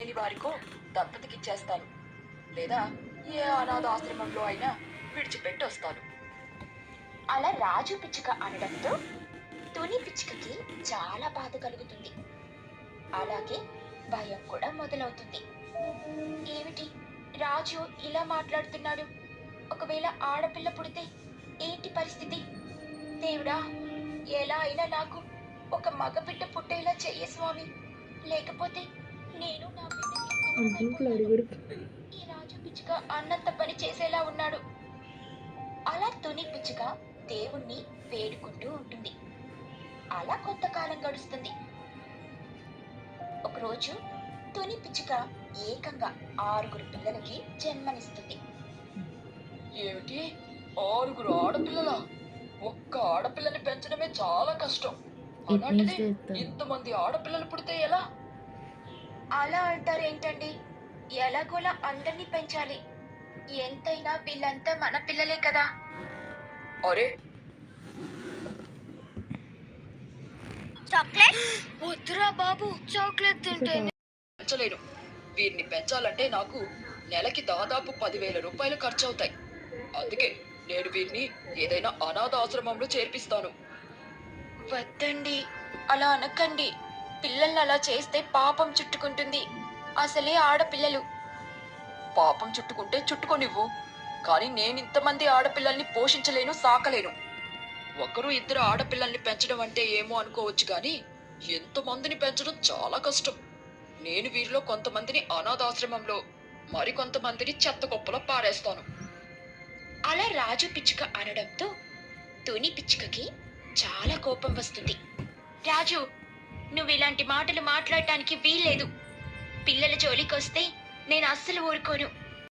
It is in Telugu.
లేని వారికో దత్తతకిచ్చేస్తాను లేదా ఏ అనాథ ఆశ్రమంలో అయినా విడిచిపెట్టి వస్తాను అలా రాజు పిచ్చుక అనడంతో తుని పిచ్చుకకి చాలా బాధ కలుగుతుంది. అలాగే భయం కూడా మొదలవుతుంది. ఏమిటి రాజు ఇలా మాట్లాడుతున్నాడు? ఒకవేళ ఆడపిల్ల పుడితే ఏంటి పరిస్థితి? దేవుడా ఎలా అయినా నాకు ఒక మగ బిడ్డ పుట్టేలా చెయ్యి స్వామి. లేకపోతే నేను నా బిడ్డకి దూరం అయిపోతాను. ఈ రాజు పిచ్చుక అన్నంత పని చేసేలా ఉన్నాడు. అలా తుని పిచ్చుక దేవుణ్ణి వేడుకుంటూ ఉంటుంది. అలా కొంతకాలం గడుస్తుంది. ఒకరోజు తుని పిచ్చుక ఏకంగా ఆరుగురు పిల్లలకి జన్మనిస్తుంది. ఏమిటి? ఆరుగురు ఆడపిల్లల? ఒక్క ఆడపిల్లని పెంచడమే చాలా కష్టం. అలాంటిది ఇంతమంది ఆడపిల్లలు పుడితే ఎలా? అలా అంటారేంటండి? ఎలాగోలా అందరినీ పెంచాలి. ఎంతైనా వీళ్ళంతా మన పిల్లలే కదా. అరే! చాక్లెట్? వద్దురా బాబు చాక్లెట్ తింటే పెంచలేను. వీరిని పెంచాలంటే నాకు నెలకి దాదాపు పదివేల రూపాయలు ఖర్చు అవుతాయి అందుకే నేను వీరిని ఏదైనా అనాథ ఆశ్రమంలో చేర్పిస్తాను. వద్దండి. అలా అనకండి. పిల్లల్ని అలా చేస్తే పాపం చుట్టుకుంటుంది. అసలే ఆడపిల్లలు. పాపం చుట్టుకుంటే చుట్టుకోనివ్వు. కానీ నేను ఇంతమంది ఆడపిల్లల్ని పోషించలేను సాకలేను. ఒకరు ఇద్దరు ఆడపిల్లల్ని పెంచడం అంటే ఏమో అనుకోవచ్చు కానీ ఎంతమందిని పెంచడం చాలా కష్టం. నేను వీరిలో కొంతమందిని అనాథాశ్రమంలో మరికొంతమందిని చెత్త కుప్పలో పారేస్తాను. అలా రాజు పిచ్చుక అనడంతో తుని పిచ్చుకకి చాలా కోపం వస్తుంది. రాజు నువ్వు ఇలాంటి మాటలు మాట్లాడటానికి వీల్లేదు. పిల్లల జోలికొస్తే నేను అస్సలు ఊరుకోను.